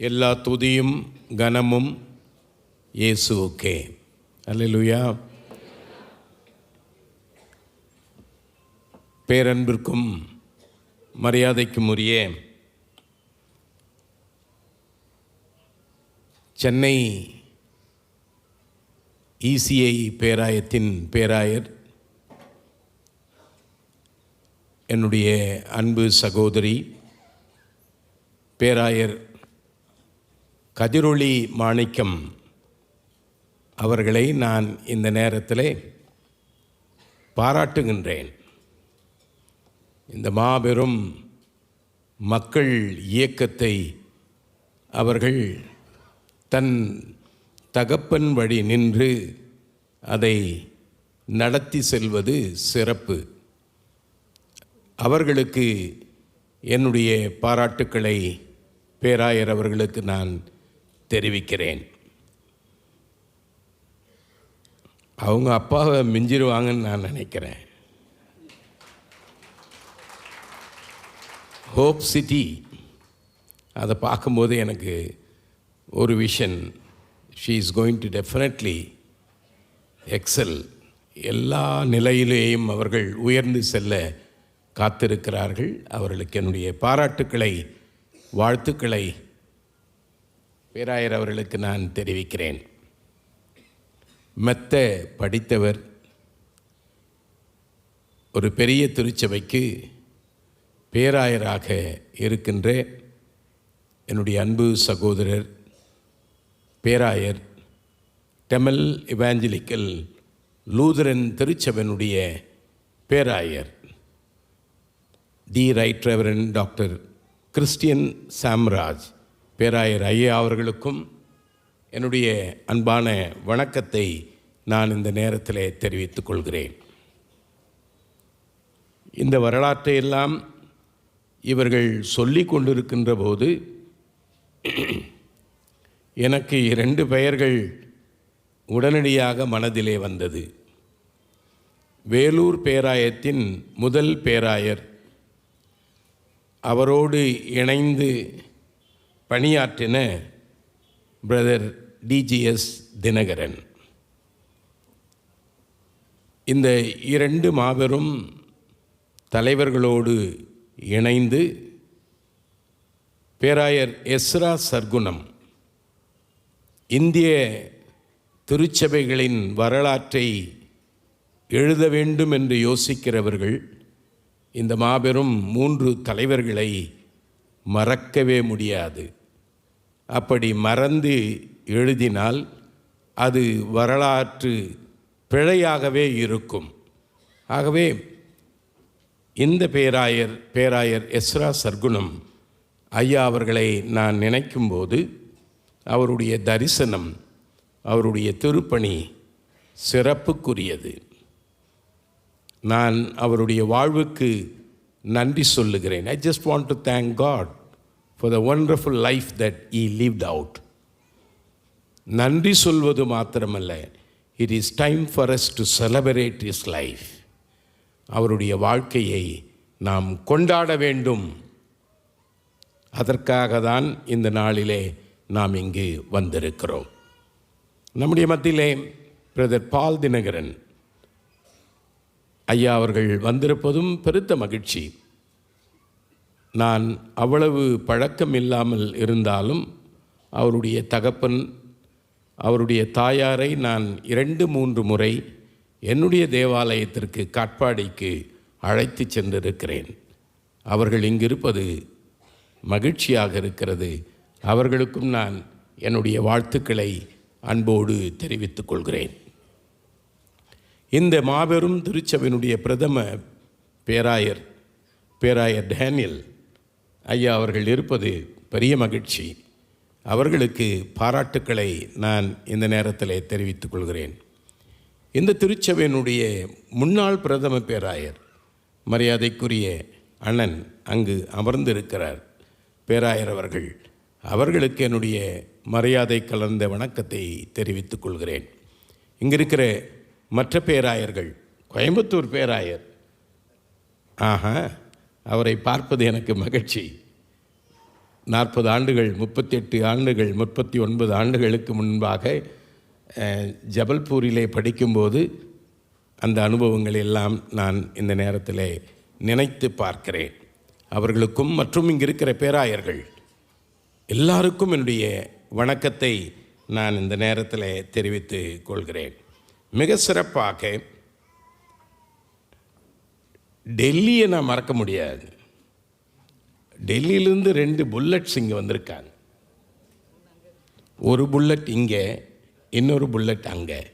எல்லா துதியும் கனமும் இயேசுவுக்கே. அல்லேலூயா. பேரன்பிற்கும் மரியாதைக்கும் உரிய சென்னை இசிஐ பேராயத்தின் பேராயர் என்னுடைய அன்பு சகோதரி பேராயர் கதிரொளி மாணிக்கம் அவர்களை நான் இந்த நேரத்தில் பாராட்டுகின்றேன். இந்த மாபெரும் மக்கள் இயக்கத்தை அவர்கள் தன் தகப்பன் வழி நின்று அதை நடத்தி செல்வது சிறப்பு. அவர்களுக்கு என்னுடைய பாராட்டுக்களை பேராயர் அவர்களுக்கு நான் தெரிவிக்கிறேன். அவங்க அப்பாவை மிஞ்சிருவாங்கன்னு நான் நினைக்கிறேன். ஹோப் சிட்டி அதை பார்க்கும்போது எனக்கு ஒரு vision she is going to definitely excel எல்லா நிலையிலேயும் அவர்கள் உயர்ந்து செல்ல காத்திருக்கிறார்கள். அவர்களுக்கு என்னுடைய பாராட்டுக்களை வாழ்த்துக்களை பேராயர் அவர்களுக்கு நான் தெரிவிக்கிறேன். மெத்த படித்தவர் ஒரு பெரிய திருச்சபைக்கு பேராயராக இருக்கின்ற என்னுடைய அன்பு சகோதரர் பேராயர் டெமல் இவாஞ்சலிக்கல் லூதரன் திருச்சபனுடைய பேராயர் the right reverend doctor Christian Samraj பேராயர் ஐயா அவர்களுக்கும் என்னுடைய அன்பான வணக்கத்தை நான் இந்த நேரத்தில் தெரிவித்துக் கொள்கிறேன். இந்த வரலாற்றை எல்லாம் இவர்கள் சொல்லி கொண்டிருக்கின்ற போது எனக்கு இரண்டு பெயர்கள் உடனடியாக மனதிலே வந்தது. வேலூர் பேராயத்தின் முதல் பேராயர் அவரோடு இணைந்து பணியாற்றின பிரதர் டிஜிஎஸ் தினகரன். இந்த இரண்டு மாபெரும் தலைவர்களோடு இணைந்து பேராயர் எஸ்ரா சர்க்குணம் இந்திய திருச்சபைகளின் வரலாற்றை எழுத வேண்டும் என்று யோசிக்கிறவர்கள் இந்த மாபெரும் மூன்று தலைவர்களை மறக்கவே முடியாது. அப்படி மறந்து எழுதினால் அது வரலாற்று பிழையாகவே இருக்கும். ஆகவே இந்த பேராயர் பேராயர் எஸ்ரா சர்க்குணம் ஐயா அவர்களை நான் நினைக்கும்போது அவருடைய தரிசனம் அவருடைய திருப்பணி சிறப்புக்குரியது. நான் அவருடைய வாழ்வுக்கு நன்றி சொல்லுகிறேன். I just want to thank God for the wonderful life that he lived out நன்றி சொல்வது மாத்திரமல்ல. It is time for us to celebrate is life அவருடைய வாழ்க்கையை நாம் கொண்டாட வேண்டும். அதற்காக தான் இந்த நாளிலே நாம் இங்கு வந்திருக்கிறோம். நம்முடைய மத்தியிலே பிரதர் பால் தினகரன் ஐயா அவர்கள் வந்திருப்பதும் பெருத்த மகிழ்ச்சி. நான் அவ்வளவு பழக்கம் இல்லாமல் இருந்தாலும் அவருடைய தகப்பன் அவருடைய தாயாரை நான் இரண்டு மூன்று முறை என்னுடைய தேவாலயத்திற்கு காட்பாடிக்கு அழைத்து சென்றிருக்கிறேன். அவர்கள் இங்கிருப்பது மகிழ்ச்சியாக இருக்கிறது. அவர்களுக்கும் நான் என்னுடைய வாழ்த்துக்களை அன்போடு தெரிவித்துக் கொள்கிறேன். இந்த மாபெரும் திருச்சபையினுடைய பிரதம பேராயர் பேராயர் டேனியல் ஐயா அவர்கள் இருப்பது பெரிய மகிழ்ச்சி. அவர்களுக்கு பாராட்டுக்களை நான் இந்த நேரத்தில் தெரிவித்துக் கொள்கிறேன். இந்த திருச்சபையினுடைய முன்னாள் பிரதம பேராயர் மரியாதைக்குரிய அண்ணன் அங்கு அமர்ந்திருக்கிறார். பேராயர் அவர்கள் அவர்களுக்கு என்னுடைய மரியாதை கலந்த வணக்கத்தை தெரிவித்துக் கொள்கிறேன். இங்கே இருக்கிற மற்ற பேராயர்கள் கோயம்புத்தூர் பேராயர். ஆஹா. அவரை பார்ப்பது எனக்கு மகிழ்ச்சி. நாற்பது ஆண்டுகள் முப்பத்தெட்டு ஆண்டுகள் முப்பத்தி ஒன்பது ஆண்டுகளுக்கு முன்பாக ஜபல்பூரிலே படிக்கும்போது அந்த அனுபவங்கள் எல்லாம் நான் இந்த நேரத்தில் நினைத்து பார்க்கிறேன். அவர்களுக்கும் மற்றும் இங்கே இருக்கிற பேராயர்கள் எல்லாருக்கும் என்னுடைய வணக்கத்தை நான் இந்த நேரத்தில் தெரிவித்து கொள்கிறேன். மிக சிறப்பாக டெல்லியை நான் மறக்க முடியாது. டெல்லியிலேருந்து ரெண்டு புல்லட்ஸ் இங்கே வந்திருக்காங்க. ஒரு புல்லட் இங்கே இன்னொரு புல்லட் அங்கே.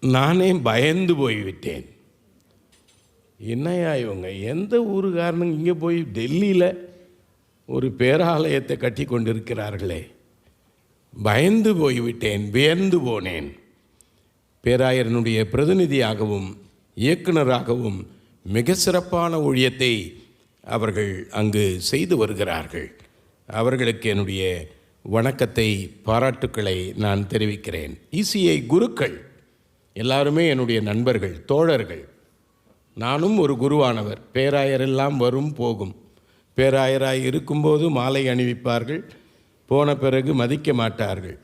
நானே பயந்து போய்விட்டேன். என்னையா இவங்க? எந்த ஊருக்காரனுங்க இங்கே போய் டெல்லியில் ஒரு பேராலயத்தை கட்டி கொண்டிருக்கிறார்களே? பயந்து போய்விட்டேன் வியந்து போனேன். பேராயரனுடைய பிரதிநிதியாகவும் இயக்குனராகவும் மிக சிறப்பான ஊழியத்தை அவர்கள் அங்கு செய்து வருகிறார்கள். அவர்களுக்கு என்னுடைய வணக்கத்தை பாராட்டுக்களை நான் தெரிவிக்கிறேன். இசிஐ குருக்கள் எல்லாருமே என்னுடைய நண்பர்கள் தோழர்கள். நானும் ஒரு குருவானவர். பேராயரெல்லாம் வரும் போகும். பேராயராய் இருக்கும்போது மாலை அணிவிப்பார்கள். போன பிறகு மதிக்க மாட்டார்கள்.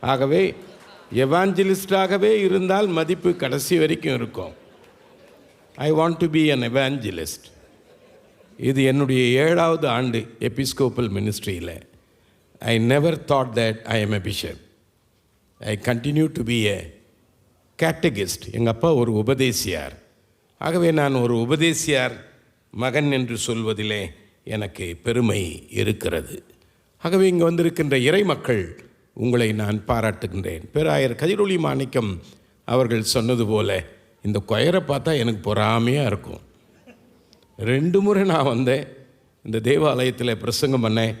ஆகவே எவாஞ்சலிஸ்டாகவே இருந்தால் மதிப்பு கடைசி வரைக்கும் இருக்கும். I want to be an evangelist இது என்னுடைய ஏழாவது ஆண்டு episcopal மினிஸ்ட்ரியில் I never thought that I am a bishop I continue to be a catechist எங்கள் அப்பா ஒரு உபதேசியார். ஆகவே நான் ஒரு உபதேசியார் மகன் என்று சொல்வதிலே எனக்கு பெருமை இருக்கிறது. ஆகவே இங்கே வந்திருக்கின்ற இறை மக்கள் உங்களை நான் பாராட்டுகின்றேன். பேராயர் கதிரொளி மாணிக்கம் அவர்கள் சொன்னது போல இந்த கொயரை பார்த்தா எனக்கு பொறாமையாக இருக்கும். ரெண்டு முறை நான் வந்தேன். இந்த தேவாலயத்தில் பிரசங்கம் பண்ணேன்.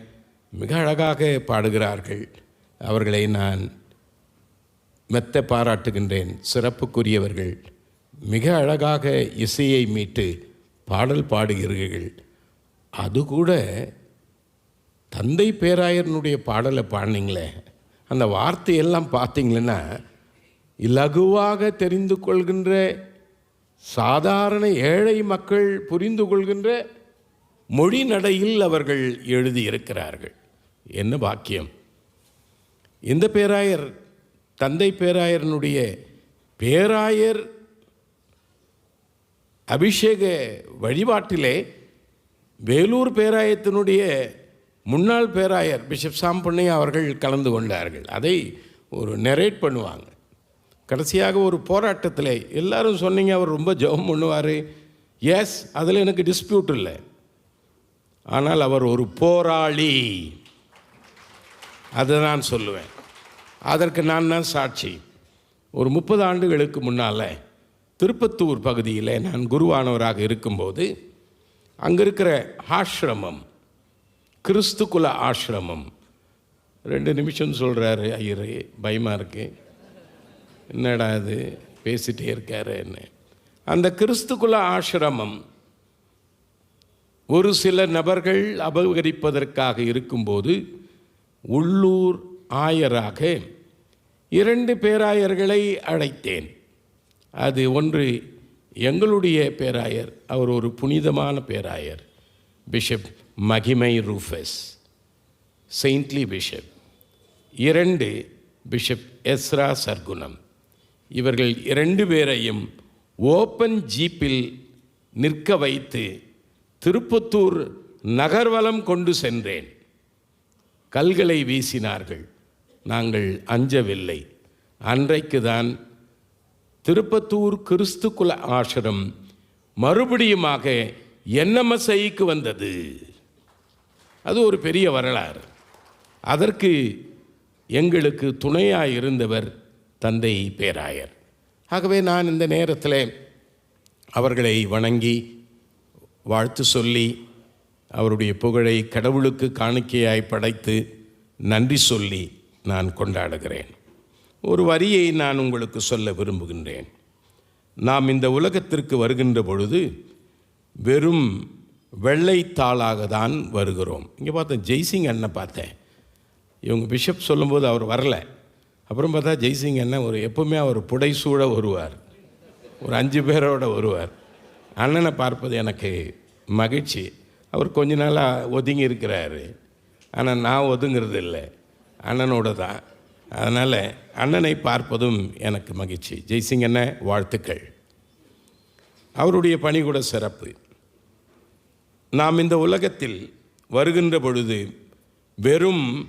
மிக அழகாக பாடுகிறார்கள். அவர்களை நான் மெத்த பாராட்டுகின்றேன். சிறப்புக்குரியவர்கள். மிக அழகாக இசையை மீட்டு பாடல் பாடுகிறீர்கள். அது கூட தந்தை பேராயரனுடைய பாடலை பாடினீங்களே. அந்த வார்த்தையெல்லாம் பார்த்தீங்களன்னா இலகுவாக தெரிந்து கொள்கின்ற சாதாரண ஏழை மக்கள் புரிந்து கொள்கின்ற மொழி நடையில் அவர்கள் எழுதியிருக்கிறார்கள். என்ன பாக்கியம்? இந்த பேராயர் தந்தை பேராயரனுடைய பேராயர் அபிஷேக வழிபாட்டிலே வேலூர் பேராயத்தினுடைய முன்னாள் பேராயர் பிஷப் சாம்பண்ணையா அவர்கள் கலந்து கொண்டார்கள். அதை ஒரு நெரேட் பண்ணுவாங்க. கடைசியாக ஒரு போராட்டத்தில் எல்லாரும் சொன்னீங்க அவர் ரொம்ப ஜெபம் பண்ணுவார். எஸ் அதில் எனக்கு டிஸ்பியூட் இல்லை. ஆனால் அவர் ஒரு போராளி. அதை நான் சொல்லுவேன். அதற்கு நான் தான் சாட்சி. ஒரு முப்பது ஆண்டுகளுக்கு முன்னால் திருப்பத்தூர் பகுதியில் நான் குருவானவராக இருக்கும்போது அங்கே இருக்கிற ஆசிரமம் கிறிஸ்துக்குல ஆசிரமம் ரெண்டு நிமிஷம் சொல்கிறாரு ஐயரு பயமாக இருக்குது என்னடா இது? பேசிட்டே இருக்காருன்னு அந்த கிறிஸ்துக்குல ஆசிரமம். ஒரு சில நபர்கள் அபகரிப்பதற்காக இருக்கும்போது உள்ளூர் ஆயராக இரண்டு பேராயர்களை அழைத்தேன். அது ஒன்று எங்களுடைய பேராயர் அவர் ஒரு புனிதமான பேராயர் bishop Magimai Rufus saintly bishop இரண்டு பிஷப் எஸ்ரா சர்க்குணம். இவர்கள் இரண்டு பேரையும் ஓப்பன் ஜீப்பில் நிற்க வைத்து திருப்பத்தூர் நகர்வலம் கொண்டு சென்றேன். கல்களை வீசினார்கள். நாங்கள் அஞ்சவில்லை. அன்றைக்கு தான் திருப்பத்தூர் கிறிஸ்துக்குல ஆசிரம் மறுபடியுமாக என்எம்எஸ்ஐக்கு வந்தது. அது ஒரு பெரிய வரலாறு. அதற்கு எங்களுக்கு துணையாக இருந்தவர் தந்தை பேராயர். ஆகவே நான் இந்த நேரத்தில் அவர்களை வணங்கி வாழ்த்து சொல்லி அவருடைய புகழை கடவுளுக்கு காணிக்கையாய் படைத்து நன்றி சொல்லி நான் கொண்டாடுகிறேன். ஒரு வரியை நான் உங்களுக்கு சொல்ல விரும்புகின்றேன். நாம் இந்த உலகத்திற்கு வருகின்ற பொழுது வெறும் வெள்ளைத்தாளாக தான் வருகிறோம். இங்கே பார்த்தேன் ஜெய்சிங் அண்ணன் பார்த்தேன். இவங்க பிஷப் சொல்லும்போது அவர் வரல. அப்புறம் பார்த்தா ஜெய்சிங் அண்ணன் ஒரு எப்பவுமே அவர் புடைசூழ வருவார். ஒரு அஞ்சு பேரோட வருவார். அண்ணனை பார்ப்பது எனக்கு மகிழ்ச்சி. அவர் கொஞ்ச நாளாக ஒதுங்கி இருக்கிறாரு. ஆனால் நான் ஒதுங்கிறது இல்லை. அண்ணனோட தான். அதனால் அண்ணனை பார்ப்பதும் எனக்கு மகிழ்ச்சி. ஜெய்சிங் அண்ணன் வாழ்த்துக்கள். அவருடைய பணி கூட சிறப்பு. நாம் இந்த உலகத்தில் வருகின்ற பொழுது வெறும்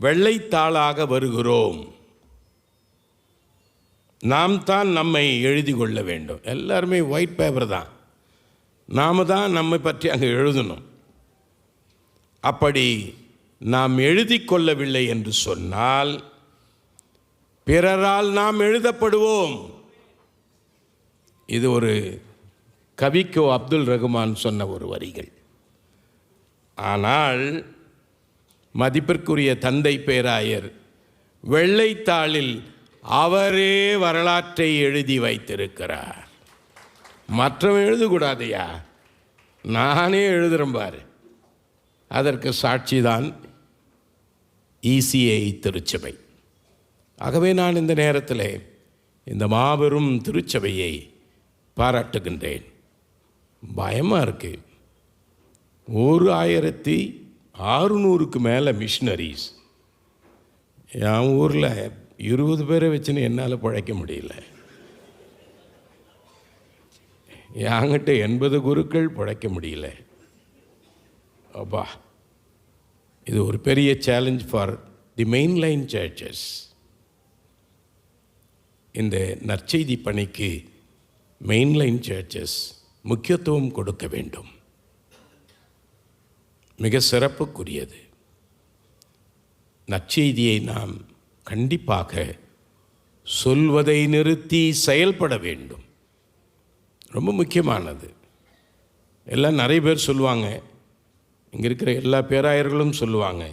வெள்ளைத்தாளாக வருகிறோம். நாம் தான் நம்மை எழுதி கொள்ள வேண்டும். எல்லாருமே ஒயிட் பேப்பர் தான். நாம் தான் நம்மை பற்றி அங்கே எழுதணும். அப்படி நாம் எழுதி கொள்ளவில்லை என்று சொன்னால் பிறரால் நாம் எழுதப்படுவோம். இது ஒரு கவிக்கோ அப்துல் ரகுமான் சொன்ன ஒரு வரிகள். ஆனால் மதிப்பிற்குரிய தந்தை பேராயர் வெள்ளைத்தாளில் அவரே வரலாற்றை எழுதி வைத்திருக்கிறார். மற்றவன் எழுதக்கூடாதையா? நானே எழுதுகிறேன் பாரு. அதற்கு சாட்சிதான் இசிஐ திருச்சபை. ஆகவே நான் இந்த நேரத்தில் இந்த மாபெரும் திருச்சபையை பாராட்டுகின்றேன். பயமாக இருக்குது ஒரு ஆயிரத்தி ஆறுநூறுக்கு மேலே மிஷினரிஸ் என் ஊரில் இருபது பேரை வச்சுன்னு என்னால் பிழைக்க முடியல. என்கிட்ட எண்பது குருக்கள் பிழைக்க முடியல. அப்பா இது ஒரு பெரிய challenge for the main line churches இந்த நற்செய்தி பணிக்கு மெயின்லைன் சர்ச்சஸ் முக்கியத்துவம் கொடுக்க வேண்டும். மிக சிறப்புக்குரியது. நற்செய்தியை நாம் கண்டிப்பாக சொல்வதை நிறுத்தி செயல்பட வேண்டும். ரொம்ப முக்கியமானது. எல்லாம் நிறைய பேர் சொல்லுவாங்க. இங்கே இருக்கிற எல்லா பேராயர்களும் சொல்லுவாங்க.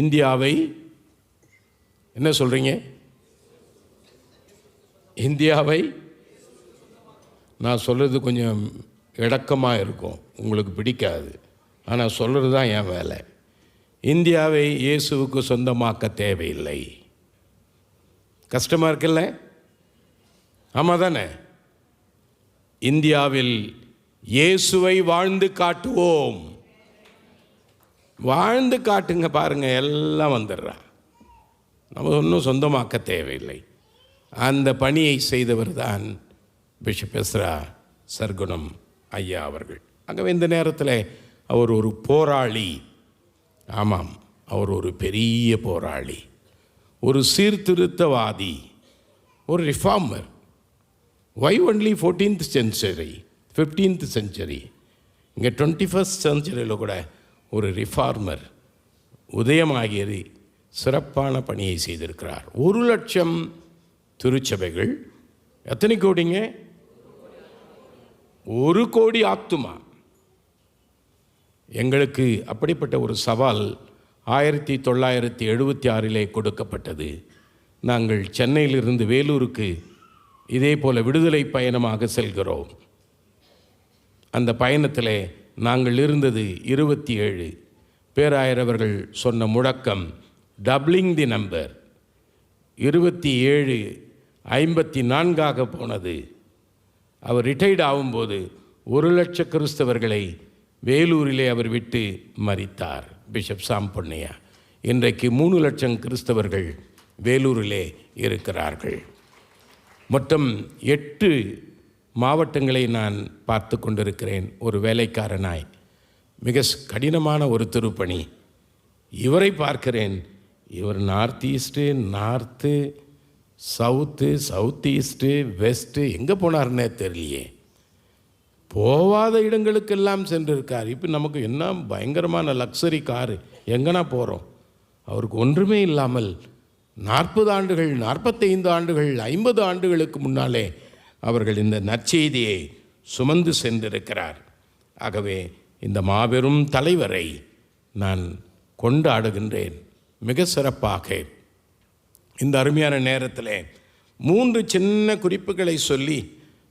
இந்தியாவை என்ன சொல்கிறீங்க இந்தியாவை நான் சொல்கிறது கொஞ்சம் இடக்கமாக இருக்கும். உங்களுக்கு பிடிக்காது. ஆனால் சொல்கிறது தான் என் வேலை. இந்தியாவை இயேசுவுக்கு சொந்தமாக்க தேவையில்லை. கஷ்டமாக இருக்குல்ல? ஆமாம் தானே இந்தியாவில் இயேசுவை வாழ்ந்து காட்டுவோம். வாழ்ந்து காட்டுங்க பாருங்கள் எல்லாம் வந்துடுறான் நம்ம ஒன்றும் சொந்தமாக்க தேவையில்லை. அந்த பணியை செய்தவர் தான் பிஷப் எஸ்ரா சர்க்குணம் ஐயா அவர்கள். ஆகவே இந்த நேரத்தில் அவர் ஒரு போராளி. ஆமாம் அவர் ஒரு பெரிய போராளி. ஒரு சீர்திருத்தவாதி ஒரு reformer why only fourteenth century fifteenth century இங்கே டுவெண்ட்டி ஃபஸ்ட் செஞ்சுரியில் கூட ஒரு ரிஃபார்மர் உதயமாகியது சிறப்பான பணியை செய்திருக்கிறார். ஒரு லட்சம் திருச்சபைகள். எத்தனை கோடிங்க? ஒரு கோடி ஆத்துமா? எங்களுக்கு அப்படிப்பட்ட ஒரு சவால் ஆயிரத்தி தொள்ளாயிரத்தி எழுபத்தி ஆறிலே கொடுக்கப்பட்டது. நாங்கள் சென்னையிலிருந்து வேலூருக்கு இதே போல விடுதலை பயணமாக செல்கிறோம். அந்த பயணத்தில் நாங்கள் இருந்தது இருபத்தி ஏழு. பேராயரவர்கள் சொன்ன முழக்கம் டப்ளிங் தி நம்பர். இருபத்தி ஏழு ஐம்பத்தி நான்காக போனது. அவர் ரிட்டையர்ட் ஆகும்போது ஒரு லட்ச கிறிஸ்தவர்களை வேலூரிலே அவர் விட்டு மறித்தார். பிஷப் சாம் பொன்னையா. இன்றைக்கு மூணு லட்சம் கிறிஸ்தவர்கள் வேலூரிலே இருக்கிறார்கள். மொத்தம் எட்டு மாவட்டங்களை நான் பார்த்து கொண்டிருக்கிறேன். ஒரு வேலைக்காரனாய் மிக கடினமான ஒரு திருப்பணி. இவரை பார்க்கிறேன். இவர் north east north south south east west எங்கே போனார்னே தெரியலையே. போவாத இடங்களுக்கெல்லாம் சென்றிருக்கார். இப்போ நமக்கு என்ன பயங்கரமான லக்ஸரி காரு எங்கன்னா போகிறோம் அவருக்கு ஒன்றுமே இல்லாமல் நாற்பது ஆண்டுகள் நாற்பத்தைந்து ஆண்டுகள் ஐம்பது ஆண்டுகளுக்கு முன்னாலே அவர்கள் இந்த நற்செய்தியை சுமந்து சென்றிருக்கிறார். ஆகவே இந்த மாபெரும் தலைவரை நான் கொண்டாடுகின்றேன். மிக சிறப்பாக. இந்த அருமையான நேரத்தில் மூன்று சின்ன குறிப்புகளை சொல்லி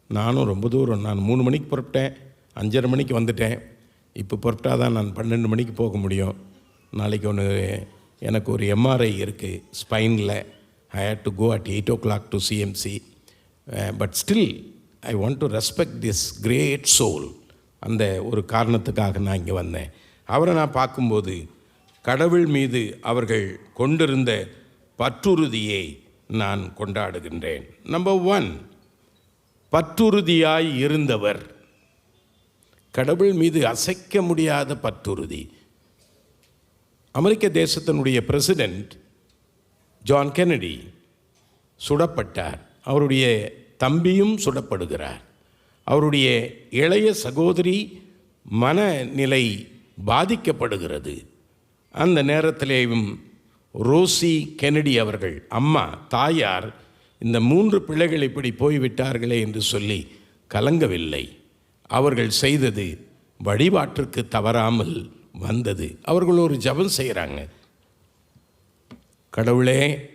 நானும் ரொம்ப தூரம் நான் மூணு மணிக்கு புறப்பட்டேன் அஞ்சரை மணிக்கு வந்துட்டேன். இப்போ புறப்பட்டா தான் நான் பன்னெண்டு மணிக்கு போக முடியும். நாளைக்கு ஒன்று எனக்கு ஒரு எம்ஆர்ஐ இருக்குது ஸ்பைனில் I had to go at eight o'clock to CMC but still I want to respect this great soul அந்த ஒரு காரணத்துக்காக நான் இங்கே வந்தேன். அவரை நான் பார்க்கும்போது கடவுள் மீது அவர்கள் கொண்டிருந்த பற்றுறுதியை நான் கொண்டாடுகின்றேன். நம்பர் ஒன் பற்றுறுதியாய் இருந்தவர். கடவுள் மீது அசைக்க முடியாத பற்றுறுதி. அமெரிக்க தேசத்தினுடைய பிரசிடெண்ட் ஜான் கெனடி சுடப்பட்டார். அவருடைய தம்பியும் சுடப்படுகிறார். அவருடைய இளைய சகோதரி மனநிலை பாதிக்கப்படுகிறது. அந்த நேரத்திலேயும் ரோசி கெனடி அவர்கள் அம்மா தாயார் இந்த மூன்று பிள்ளைகள் இப்படி போய்விட்டார்களே என்று சொல்லி கலங்கவில்லை. அவர்கள் செய்தது வழிபாட்டிற்கு தவறாமல் வந்தது. அவர்கள் ஒரு ஜபம் செய்கிறாங்க. கடவுளே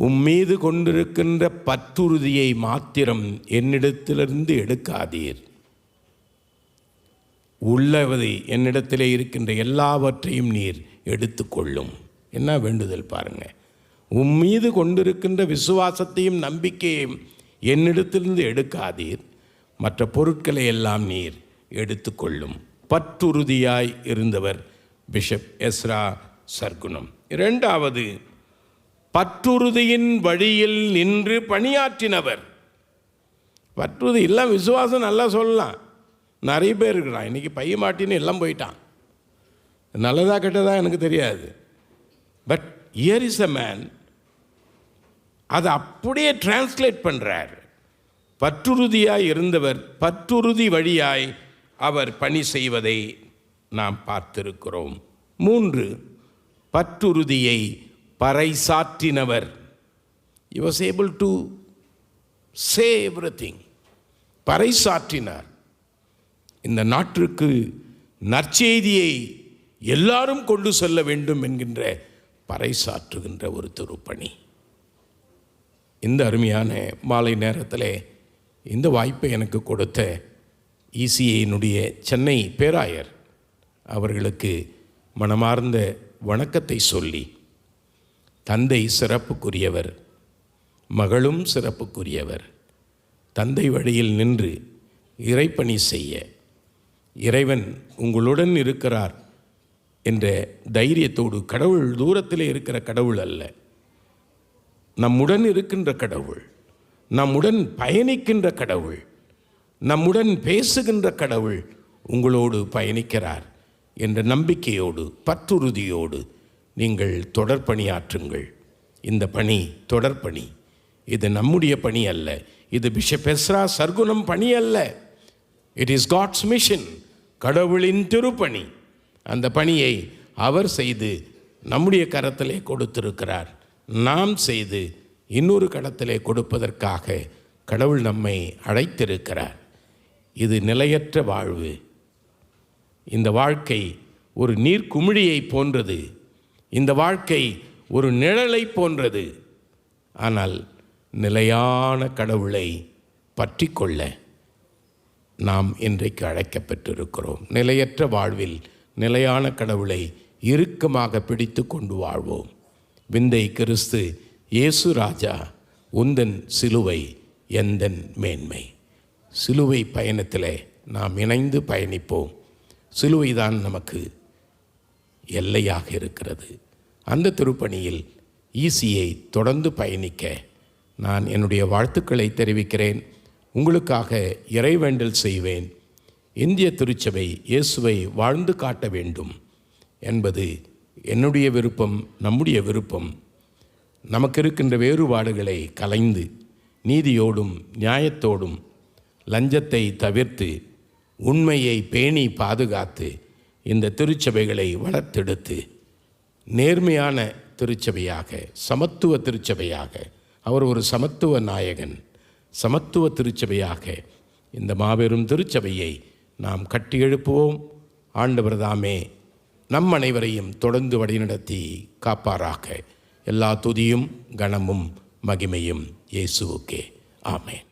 உம்மீது கொண்டிருக்கின்ற பற்றுறுதியை மாத்திரம் என்னிடத்திலிருந்து எடுக்காதீர். உள்ளவதை என்னிடத்திலே இருக்கின்ற எல்லாவற்றையும் நீர் எடுத்துக்கொள்ளும். என்ன வேண்டுதல் பாருங்க உம்மீது கொண்டிருக்கின்ற விசுவாசத்தையும் நம்பிக்கையும் என்னிடத்திலிருந்து எடுக்காதீர். மற்ற பொருட்களை எல்லாம் நீர் எடுத்துக்கொள்ளும். பற்றுறுதியாய் இருந்தவர் பிஷப் எஸ்ரா சர்க்குணம். இரண்டாவது பற்றுறுதியின் வழியில் நின்று பணியாற்றினவர். பற்றுறுதி எல்லாம் விசுவாசம் நல்லா சொல்லலாம். நிறைய பேர் இருக்கிறான். இன்றைக்கி பைய மாட்டின்னு எல்லாம் போயிட்டான். நல்லதாக கெட்டதா எனக்கு தெரியாது. But here is a man அதை அப்படியே டிரான்ஸ்லேட் பண்ணுறார் பற்றுறுதியாய் இருந்தவர் பற்றுறுதி வழியாய் அவர் பணி செய்வதை நாம் பார்த்திருக்கிறோம். மூன்று பற்றுறுதியை பறைசாற்றினவர். You was able to say everything பறைசாற்றினார். இந்த நாட்டிற்கு நற்செய்தியை எல்லாரும் கொண்டு செல்ல வேண்டும் என்கின்ற பறைசாற்றுகின்ற ஒரு திருப்பணி. இந்த அருமையான மாலை நேரத்தில் இந்த வாய்ப்பை எனக்கு கொடுத்த இசிஐனுடைய சென்னை பேராயர் அவர்களுக்கு மனமார்ந்த வணக்கத்தை சொல்லி தந்தை சிறப்புக்குரியவர் மகளும் சிறப்புக்குரியவர் தந்தை வழியில் நின்று இறைப்பணி செய்ய இறைவன் உங்களுடன் இருக்கிறார் என்ற தைரியத்தோடு கடவுள் தூரத்தில் இருக்கிற கடவுள் அல்ல. நம்முடன் இருக்கின்ற கடவுள் நம்முடன் பயணிக்கின்ற கடவுள் நம்முடன் பேசுகின்ற கடவுள் உங்களோடு பயணிக்கிறார் என்ற நம்பிக்கையோடு பற்றுறுதியோடு நீங்கள் தொடர்பணியாற்றுங்கள் இந்த பணி தொடர்பணி இது நம்முடைய பணி அல்ல. இது பிஷப் எஸ்ரா சர்க்குணம் பணி அல்ல. இட் இஸ் காட்ஸ் மிஷன் கடவுளின் திருப்பணி. அந்த பணியை அவர் செய்து நம்முடைய கரத்திலே கொடுத்திருக்கிறார். நாம் செய்து இன்னொரு கடத்திலே கொடுப்பதற்காக கடவுள் நம்மை அழைத்திருக்கிறார். இது நிலையற்ற வாழ்வு. இந்த வாழ்க்கை ஒரு நீர்க்குமிழியை போன்றது. இந்த வாழ்க்கை ஒரு நிழலை போன்றது. ஆனால் நிலையான கடவுளை பற்றி கொள்ள நாம் இன்றைக்கு அழைக்கப்பட்டிருக்கிறோம். நிலையற்ற வாழ்வில் நிலையான கடவுளை இறுக்கமாக பிடித்து கொண்டு வாழ்வோம். விந்தை கிறிஸ்து இயேசு ராஜா உந்தன் சிலுவை எந்தன் மேன்மை? சிலுவை பயணத்தில் நாம் இணைந்து பயணிப்போம். சிலுவை தான் நமக்கு எல்லையாக இருக்கிறது. அந்த திருப்பணியில் ஈசியை தொடர்ந்து பயணிக்க நான் என்னுடைய வாழ்த்துக்களை தெரிவிக்கிறேன். உங்களுக்காக இறைவேண்டல் செய்வேன். இந்திய திருச்சபை இயேசுவை வாழ்ந்து காட்ட வேண்டும் என்பது என்னுடைய விருப்பம் நம்முடைய விருப்பம். நமக்கு இருக்கின்ற வேறுபாடுகளை கலைந்து நீதியோடும் நியாயத்தோடும் லஞ்சத்தை தவிர்த்து உண்மையை பேணி பாதுகாத்து இந்த திருச்சபைகளை வளர்த்தெடுத்து நேர்மையான திருச்சபையாக சமத்துவ திருச்சபையாக அவர் ஒரு சமத்துவ நாயகன் சமத்துவ திருச்சபையாக இந்த மாபெரும் திருச்சபையை நாம் கட்டி எழுப்புவோம். ஆண்டவர் தாமே நம் அனைவரையும் தொடர்ந்து வழிநடத்தி காப்பாராக. எல்லா துதியும் கணமும் மகிமையும் இயேசுவுக்கே. ஆமேன்.